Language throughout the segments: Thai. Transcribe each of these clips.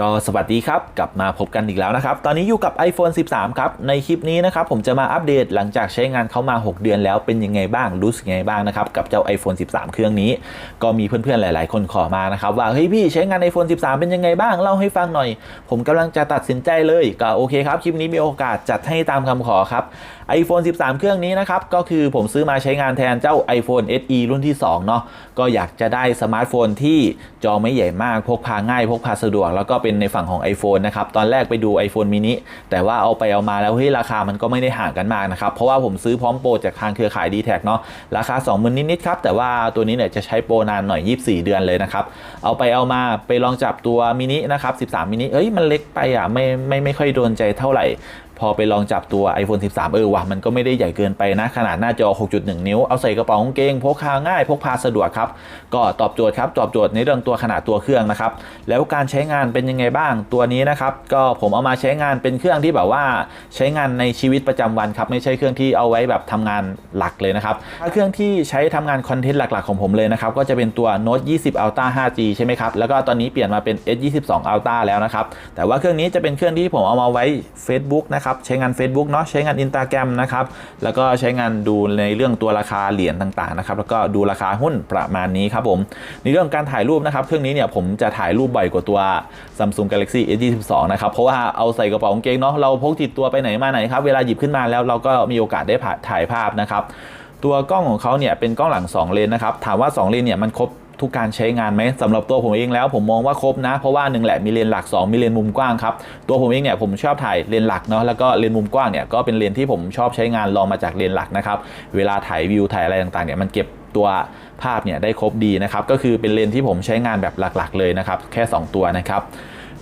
ก็สวัสดีครับ กลับมาพบกันอีกแล้วนะครับ ตอนนี้อยู่กับ iPhone 13 ครับ ในคลิปนี้นะครับผมจะมาอัปเดตหลังจากใช้งานเขามา 6 เดือนแล้วเป็นยังไงบ้างรู้สึกยังไงบ้างนะครับ กับเจ้า iPhone 13 เครื่องนี้ ก็มีเพื่อนๆหลาย ๆ คนขอมานะครับว่าเฮ้ยพี่ใช้งาน iPhone 13 เป็นยังไงบ้างเล่าให้ฟังหน่อย ผมกำลังจะตัดสินใจเลยก็โอเคครับคลิปนี้มีโอกาสจัดให้ตามคำขอครับ iPhone 13 เครื่องนี้นะครับก็คือผมซื้อมาใช้งานแทนเจ้า iPhone SE รุ่นที่2เนาะก็อยากจะได้สมาร์ทโฟนที่จอไม่ใหญ่มากพกพาง่ายพกพาสะดวกแล้วก็เป็นในฝั่งของ iPhone นะครับ ตอนแรกไปดู iPhone mini แต่ว่าเอาไปเอามาแล้วเฮ้ยราคามันก็ไม่ได้ห่างกันมากนะครับ เพราะว่าผมซื้อพร้อมโปรจากทางเครือข่าย d t แทเนาะราคา 20,000นิดๆครับ แต่ว่าตัวนี้เนี่ยจะใช้โปรนานหน่อย 24 เดือนเลยนะครับ เอาไปเอามาไปลองจับตัวมินินะครับ 13มินิเอ้ยมันเล็กไปอะไม่ไม่ไม่ค่อยโดนใจเท่าไหร่ พอไปลองจับตัว iPhone 13 เออว่ะมันก็ไม่ได้ใหญ่เกินไปนะ ขนาดหน้าจอ 6.1 นิ้ว เอาใส่กระเป๋ากางเกงพกพาง่าย พกพาสะดวกครับ ก็ตอบโจทย์ครับตอบโจทย์ในเรื่องตัวขนาดตัวเครื่องนะครับ แล้วการใช้งานเป็นยังไงบ้างตัวนี้นะครับ ก็ผมเอามาใช้งานเป็นเครื่องที่แบบว่าใช้งานในชีวิตประจำวันครับ ไม่ใช่เครื่องที่เอาไว้แบบทำงานหลักเลยนะครับเครื่องที่ใช้ทำงานคอนเทนต์หลักๆของผมเลยนะครับก็จะเป็นตัว Note 20 Ultra 5G ใช่ไหมครับแล้วก็ตอนนี้เปลี่ยนมาเป็น S22 Ultra แล้วนะครับแต่ว่าเครื่องนี้จะเป็นเครื่องที่ผมเอามาไว้ Facebook นะครับใช้งาน Facebook เนาะใช้งาน Instagram นะครับแล้วก็ใช้งานดูในเรื่องตัวราคาเหรียญต่างๆนะครับแล้วก็ดูราคาหุ้นประมาณนี้ครับผมในเรื่องการถ่ายรูปนะครับเครื่องนี้เนี่ยผมจะถ่ายรูปบ่อยกว่าตัว Samsung Galaxy S22 นะครับเพราะว่าเอาใส่กระเป๋ากางเกงเนาะเราพกติดตัวไปไหนมาไหนครับเวลาหยิบขึ้นมาแล้วเราก็มีโอกาสได้ถ่ายภาพนะครับตัวกล้องของเขาเนี่ยเป็นกล้องหลัง 2 เลนนะครับถามว่า 2 เลนเนี่ยมันครบ ทุกการใช้งานไหมสำหรับตัวผมเองแล้วผมมองว่าครบนะ เพราะว่าหนึ่งแหละมีเลนหลัก 2 มีเลนมุมกว้างครับตัวผมเองเนี่ยผมชอบถ่ายเลนหลักเนาะแล้วก็เลนมุมกว้างเนี่ยก็เป็นเลนที่ผมชอบใช้งานลองมาจากเลนหลักนะครับเวลาถ่ายวิวถ่ายอะไรต่างๆเนี่ยมันเก็บตัวภาพเนี่ยได้ครบดีนะครับก็คือเป็นเลนที่ผมใช้งานแบบหลักๆ เลยนะครับแค่ 2 ตัวนะครับ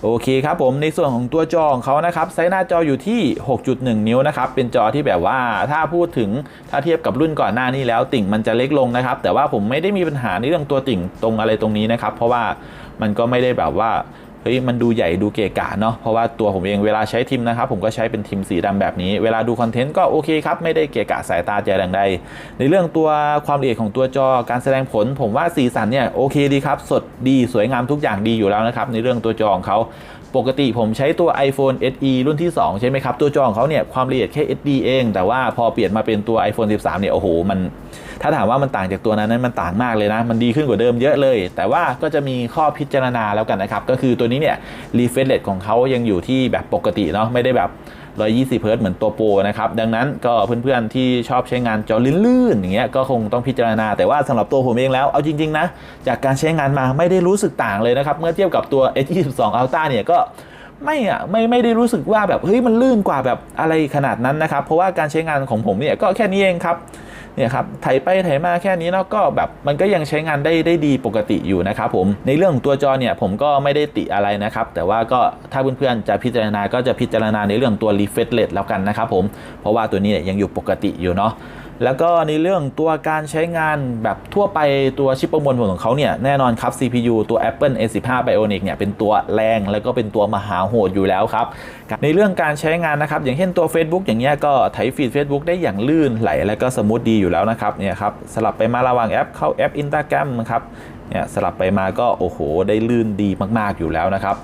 โอเคครับผมในส่วนของตัวจอของเขานะครับไซส์หน้าจออยู่ที่ 6.1 นิ้วนะครับเป็นจอที่แบบว่าถ้าพูดถึงถ้าเทียบกับรุ่นก่อนหน้านี้แล้วติ่งมันจะเล็กลงนะครับ แต่ว่าผมไม่ได้มีปัญหาในเรื่องตัวติ่งตรงอะไรตรงนี้นะครับ เพราะว่ามันก็ไม่ได้แบบว่า เฮ้ยมันดูใหญ่ดูเกะกะเนาะเพราะว่าตัวผมเองเวลาใช้ทิมนะครับผมก็ใช้เป็นทิมสีดำแบบนี้ เวลาดูคอนเทนต์ก็โอเคครับ ไม่ได้เกะกะสายตาใจแรงใด ในเรื่องตัวความละเอียดของตัวจอการแสดงผล ผมว่าสีสันเนี่ยโอเคดีครับ สดดีสวยงามทุกอย่างดีอยู่แล้วนะครับในเรื่องตัวจอของเขาปกติผมใช้ตัว iPhone SE รุ่นที่ 2 ใช่ไหมครับ ตัวจอของเขาเนี่ยความละเอียดแค่ SD เอง แต่ว่าพอเปลี่ยนมาเป็นตัว iPhone 13 เนี่ย โอ้โห มัน ถ้าถามว่ามันต่างจากตัวนั้นนั้นมันต่างมากเลยนะ มันดีขึ้นกว่าเดิมเยอะเลย แต่ว่าก็จะมีข้อพิจารณาแล้วกันนะครับ ก็คือตัวนี้เนี่ย refresh rate ของเขายังอยู่ที่แบบปกติเนาะไม่ได้แบบ120เฮิร์ตเหมือนตัวโปรนะครับ ดังนั้นก็เพื่อนๆที่ชอบใช้งานจอลื่นๆอย่างเงี้ยก็คงต้องพิจารณา แต่ว่าสำหรับตัวผมเองแล้ว เอาจริง ๆ นะ จากการใช้งานมาไม่ได้รู้สึกต่างเลยนะครับ เมื่อเทียบกับตัว S22 Ultra เนี่ยก็ไม่อะไม่ไม่ได้รู้สึกว่าแบบเฮ้ยมันลื่นกว่าแบบอะไรขนาดนั้นนะครับ เพราะว่าการใช้งานของผมเนี่ยก็แค่นี้เองครับ เนี่ยครับไถไปไถมาแค่นี้เนาะก็แบบมันก็ยังใช้งานได้ได้ดีปกติอยู่นะครับผมในเรื่องของตัวจอเนี่ยผมก็ไม่ได้ติอะไรนะครับแต่ว่าก็ถ้าเพื่อนๆจะพิจารณาก็จะพิจารณาในเรื่องตัว refresh rate แล้วกันนะครับผมเพราะว่าตัวนี้เนี่ยยังอยู่ปกติอยู่เนาะ แล้วก็ในเรื่องตัวการใช้งานแบบทั่วไปตัวชิปประมวลผลของเขาเนี่ย แน่นอนครับ CPU ตัว Apple A15 Bionic เนี่ย เป็นตัวแรงแล้วก็เป็นตัวมหาโหดอยู่แล้วครับ ในเรื่องการใช้งานนะครับ อย่างเช่นตัว Facebook อย่างเงี้ยก็ไถฟีด Facebook ได้อย่างลื่นไหล แล้วก็สมูทดีอยู่แล้วนะครับเนี่ยครับสลับไปมาระหว่างแอปเข้าแอป Instagram ครับเนี่ยสลับไปมาก็โอ้โหได้ลื่นดีมาก ๆอยู่แล้วนะครับ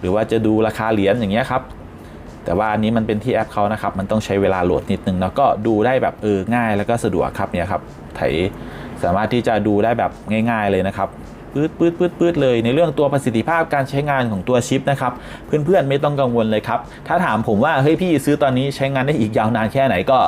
หรือว่าจะดูราคาเหรียญอย่างเงี้ยครับ แต่ว่าอันนี้มันเป็นที่แอปเขานะครับ มันต้องใช้เวลาโหลดนิดนึงแล้วก็ดูได้แบบเออง่ายแล้วก็สะดวกครับเนี่ยครับไถสามารถที่จะดูได้แบบง่าย ๆเลยนะครับปื๊ดปื๊ดปื๊ดปื๊ดเลยในเรื่องตัวประสิทธิภาพการใช้งานของตัวชิปนะครับเพื่อนๆไม่ต้องกังวลเลยครับ ถ้าถามผมว่าเฮ้ยพี่ซื้อตอนนี้ใช้งานได้อีกยาวนานแค่ไหนก็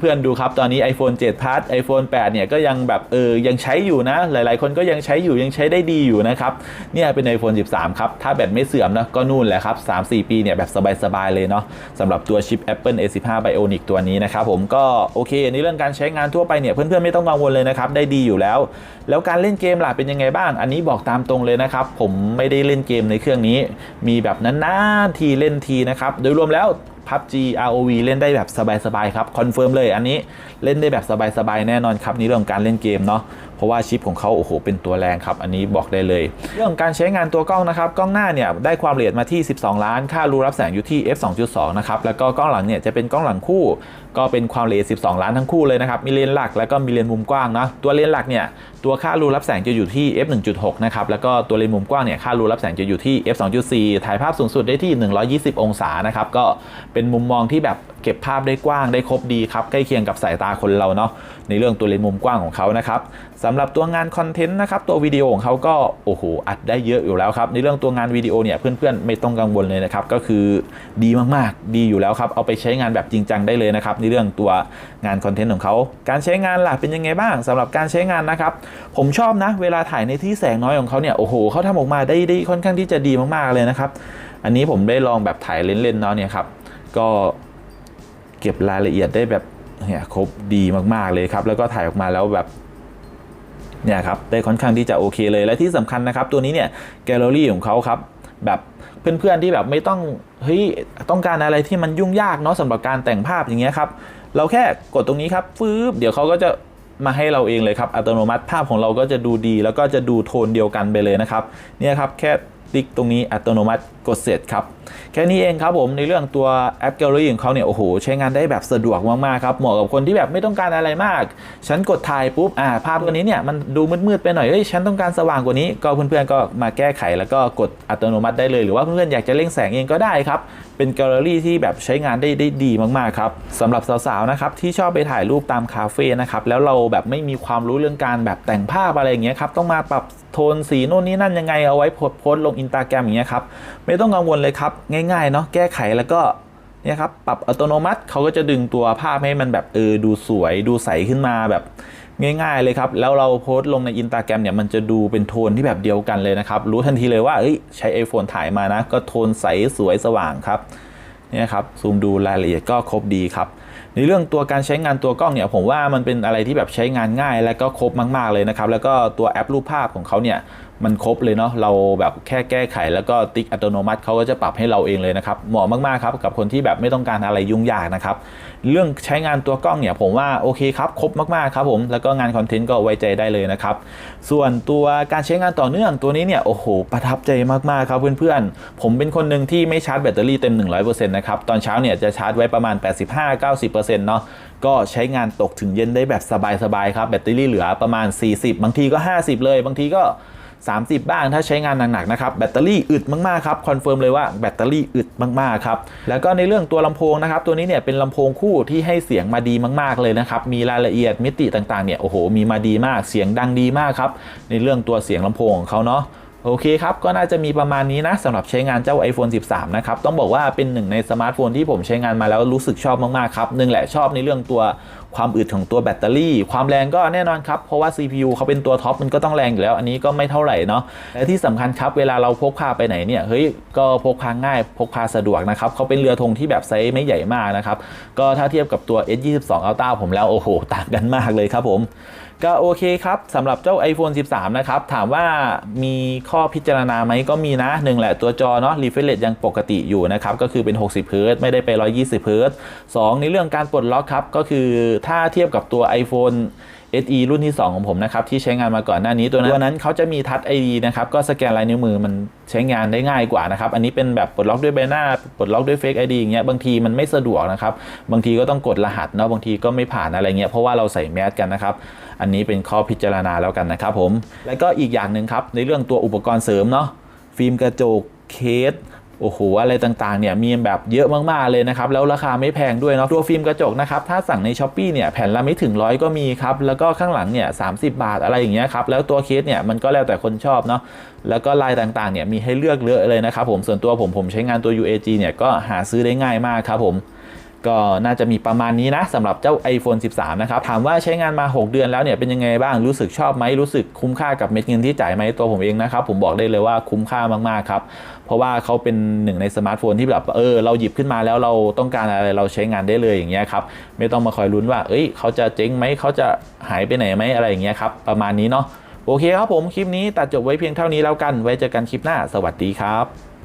เพื่อนๆดูครับ ตอนนี้ iPhone 7 Plus iPhone 8 เนี่ยก็ยังแบบเออยังใช้อยู่นะ หลายๆ คนก็ยังใช้อยู่ยังใช้ได้ดีอยู่นะครับ เนี่ยเป็น iPhone 13 ครับ ถ้าแบตไม่เสื่อมนะก็นู่นแหละครับ 3-4 ปีเนี่ยแบบสบายๆเลยเนาะสำหรับตัวชิป Apple A15 Bionic ตัวนี้นะครับผมก็โอเคในเรื่องการใช้งานทั่วไปเนี่ยเพื่อนๆไม่ต้องกังวลเลยนะครับได้ดีอยู่แล้ว แล้วการเล่นเกมล่ะเป็นยังไงบ้าง อันนี้บอกตามตรงเลยนะครับผมไม่ได้เล่นเกมในเครื่องนี้ มีแบบนานๆทีเล่นทีนะครับโดยรวมแล้ว PUBG ROV เล่นได้แบบสบายๆครับคอนเฟิร์มเลยอันนี้เล่นได้แบบสบายๆแน่นอนครับในเรื่องของการเล่นเกมเนาะ เพราะว่าชิปของเขาโอ้โหเป็นตัวแรงครับ อันนี้บอกได้เลย เรื่องการใช้งานตัวกล้องนะครับ กล้องหน้าเนี่ยได้ความละเอียดมาที่ 12 ล้าน ค่ารูรับแสงอยู่ที่ f 2.2 นะครับ แล้วก็กล้องหลังเนี่ยจะเป็นกล้องหลังคู่ ก็เป็นความละเอียด 12 ล้านทั้งคู่เลยนะครับ มีเลนส์หลักแล้วก็มีเลนส์มุมกว้างเนาะตัวเลนส์หลักเนี่ยตัวค่ารูรับแสงจะอยู่ที่ f 1.6 นะครับ แล้วก็ตัวเลนส์มุมกว้างเนี่ยค่ารูรับแสงจะอยู่ที่ f 2.4 ถ่ายภาพสูงสุดได้ที่ 120 องศานะครับ ก็เป็นมุมมองที่แบบเก็บภาพได้กว้างได้ครบดีครับ ใกล้เคียงกับสายตาคนเราเนาะ ในเรื่องตัวเลนส์มุมกว้างของเขานะครับสำหรับตัวงานคอนเทนต์นะครับตัววิดีโอของเขาก็โอ้โหอัดได้เยอะอยู่แล้วครับในเรื่องตัวงานวิดีโอเนี่ยเพื่อนๆไม่ต้องกังวลเลยนะครับก็คือดีมากๆ ดีอยู่แล้วครับเอาไปใช้งานแบบจริงจังได้เลยนะครับในเรื่องตัวงานคอนเทนต์ของเขาการใช้งานล่ะเป็นยังไงบ้างสำหรับการใช้งานนะครับผมชอบนะเวลาถ่ายในที่แสงน้อยของเขาเนี่ยโอ้โหเขาทำออกมาได้ได้ค่อนข้างที่จะดีมากๆเลยนะครับอันนี้ผมได้ลองแบบถ่ายเล่นๆเนาะเนี่ยครับก็เก็บรายละเอียดได้แบบเนี่ยครบดีมากๆเลยครับแล้วก็ถ่ายออกมาแล้วแบบ เนี่ยครับได้ค่อนข้างที่จะโอเคเลยและที่สำคัญนะครับ ตัวนี้เนี่ยแกลเลอรี่ของเขาครับแบบเพื่อนๆที่แบบไม่ต้องเฮ้ยต้องการอะไรที่มันยุ่งยากเนาะสำหรับการแต่งภาพอย่างเงี้ยครับเราแค่กดตรงนี้ครับฟืบเดี๋ยวเขาก็จะมาให้เราเองเลยครับอัตโนมัติภาพของเราก็จะดูดี แล้วก็จะดูโทนเดียวกันไปเลยนะครับเนี่ยครับแค่ ติ๊กตรงนี้อัตโนมัติกดเสร็จครับ แค่นี้เองครับผมในเรื่องตัวแอปแกลเลอรี่ของเขาเนี่ยโอ้โหใช้งานได้แบบสะดวกมากๆครับเหมาะกับคนที่แบบไม่ต้องการอะไรมาก ฉันกดถ่ายปุ๊บอ่าภาพตัวนี้เนี่ยมันดูมืดๆไปหน่อยเอ้ยฉันต้องการสว่างกว่านี้ก็เพื่อนๆก็มาแก้ไขแล้วก็กดอัตโนมัติได้เลยหรือว่าเพื่อนๆอยากจะเร่งแสงเองก็ได้ครับเป็นแกลเลอรี่ที่แบบใช้งานได้ได้ดีมากๆครับสำหรับสาวๆนะครับที่ชอบไปถ่ายรูปตามคาเฟ่นะครับแล้วเราแบบไม่มีความรู้เรื่องการแบบแต่งภาพอะไรอย่างเงี้ยครับต้องมาปรับโทนสีโน่นนี่นั่นยังไงเอาไว้โพสต์ลงอินตาแกรมอย่างเงี้ยครับไม่ต้องกังวลเลยครับ ง่ายๆเนาะแก้ไขแล้วก็เนี่ยครับปรับอัตโนมัติเขาก็จะดึงตัวภาพให้มันแบบเออดูสวย ดูใสขึ้นมาแบบง่ายๆเลยครับ แล้วเราโพสต์ลงในอินตาแกรมเนี่ยมันจะดูเป็นโทนที่แบบเดียวกันเลยนะครับ รู้ทันทีเลยว่าใช้ iPhone ถ่ายมานะ ก็โทนใสสวยสว่างครับเนี่ยครับซูมดูรายละเอียดก็ครบดีครับ ในเรื่องตัวการใช้งานตัวกล้องเนี่ยผมว่ามันเป็นอะไรที่แบบใช้งานง่าย และก็ครบมาก ๆเลยนะครับแล้วก็ตัวแอปรูปภาพของเขาเนี่ย มันครบเลยเนาะเราแบบแค่แก้ไขแล้วก็ติ๊กอัตโนมัติเขาก็จะปรับให้เราเองเลยนะครับ เหมาะมากๆครับกับคนที่แบบไม่ต้องการอะไรยุ่งยากนะครับ เรื่องใช้งานตัวกล้องเนี่ยผมว่าโอเคครับครบมากๆครับผมแล้วก็งานคอนเทนต์ก็ไว้ใจได้เลยนะครับ ส่วนตัวการใช้งานต่อเนื่องตัวนี้เนี่ยโอ้โหประทับใจมากๆครับเพื่อนๆ ผมเป็นคนหนึ่งที่ไม่ชาร์จแบตเตอรี่เต็ม 100%นะครับตอนเช้าเนี่ยจะชาร์จไว้ประมาณ 85-90%เนาะก็ใช้งานตกถึงเย็นได้แบบสบายๆครับแบตเตอรี่เหลือประมาณ 40 บางทีก็ 50 เลย บางทีก็ 30 บ้างถ้าใช้งานหนักๆนะครับแบตเตอรี่อึดมากๆครับคอนเฟิร์มเลยว่าแบตเตอรี่อึดมากๆครับแล้วก็ในเรื่องตัวลำโพงนะครับตัวนี้เนี่ยเป็นลำโพงคู่ที่ให้เสียงมาดีมากๆเลยนะครับมีรายละเอียดมิติต่างๆเนี่ยโอ้โหมีมาดีมากเสียงดังดีมากครับในเรื่องตัวเสียงลำโพงของเขาเนาะโอเคครับ ก็น่าจะมีประมาณนี้นะสำหรับใช้งานเจ้า iPhone 13 นะครับ ต้องบอกว่าเป็นหนึ่งในสมาร์ทโฟนที่ผมใช้งานมาแล้วรู้สึกชอบมาก ๆ ครับหนึ่งแหละชอบในเรื่องตัว ความอึดของตัวแบตเตอรี่ ความแรงก็แน่นอนครับ เพราะว่า CPU เขาเป็นตัวท็อปมันก็ต้องแรงอยู่แล้ว อันนี้ก็ไม่เท่าไหร่เนาะและที่สำคัญครับเวลาเราพกพาไปไหนเนี่ยเฮ้ยก็พกพาง่ายพกพาสะดวกนะครับเขาเป็นเรือธงที่แบบไซส์ไม่ใหญ่มากนะครับก็ถ้าเทียบกับตัว S22 Ultra ผมแล้วโอ้โหต่างกันมากเลยครับผม ก็โอเคครับสำหรับเจ้า iPhone 13 นะครับ ถามว่ามีข้อพิจารณาไหมก็มีนะหนึ่งแหละตัวจอเนาะ refresh ยังปกติอยู่นะครับ ก็คือเป็น 60 h z ไม่ได้ไป 120 h z 2 ในเรื่องการปลดล็อกครับ ก็คือถ้าเทียบกับตัว iPhone SE รุ่นที่ 2 ของผมนะครับ ที่ใช้งานมาก่อนหน้านี้ตัวนั้นตัวนั้นเขาจะมีทัช ID นะครับ ก็สแกนลายนิ้วมือมันใช้งานได้ง่ายกว่านะครับ อันนี้เป็นแบบปลดล็อกด้วยใบหน้าปลดล็อกด้วย Fake ID อย่างเงี้ยบางทีมันไม่สะดวกนะครับ บางทีก็ต้องกดรหัสเนาะบางทีก็ไม่ผ่านอะไรเงี้ยเพราะว่าเราใส่แมสกันนะครับอันนี้เป็นข้อพิจารณาแล้วกันนะครับผมแล้วก็อีกอย่างหนึ่งครับในเรื่องตัวอุปกรณ์เสริมเนาะฟิล์มกระจกเคส โอ้โหอะไรต่างๆเนี่ยมีแบบเยอะมากๆเลยนะครับแล้วราคาไม่แพงด้วยเนาะตัวฟิล์มกระจกนะครับถ้าสั่งในช้อป e e เนี่ยแผ่นละไม่ถึงร้อยก็มีครับแล้วก็ข้างหลังเนี่ยสาบาทอะไรอย่างเงี้ยครับแล้วตัวเคสเนี่ยมันก็แล้วแต่คนชอบเนาะแล้วก็ลายต่างๆเนี่ยมีให้เลือกเยอะเลยนะครับผมส่วนตัวผมผมใช้งานตัว UAG เนี่ยก็หาซื้อได้ง่ายมากครับผม ก็น่าจะมีประมาณนี้นะสำหรับเจ้า iPhone 13 นะครับ ถามว่าใช้งานมา 6 เดือนแล้วเนี่ยเป็นยังไงบ้างรู้สึกชอบไหมรู้สึกคุ้มค่ากับเม็ดเงินที่จ่ายไหมตัวผมเองนะครับ ผมบอกได้เลยว่าคุ้มค่ามากๆครับ เพราะว่าเขาเป็นหนึ่งในสมาร์ทโฟนที่แบบเออเราหยิบขึ้นมาแล้วเราต้องการอะไรเราใช้งานได้เลยอย่างเงี้ยครับไม่ต้องมาคอยลุ้นว่า เอ้ยเขาจะเจ๊งไหมเขาจะหายไปไหนไหมอะไรอย่างเงี้ยครับประมาณนี้เนาะโอเคครับผมคลิปนี้ตัดจบไว้เพียงเท่านี้แล้วกันไว้เจอกันคลิปหน้า สวัสดีครับ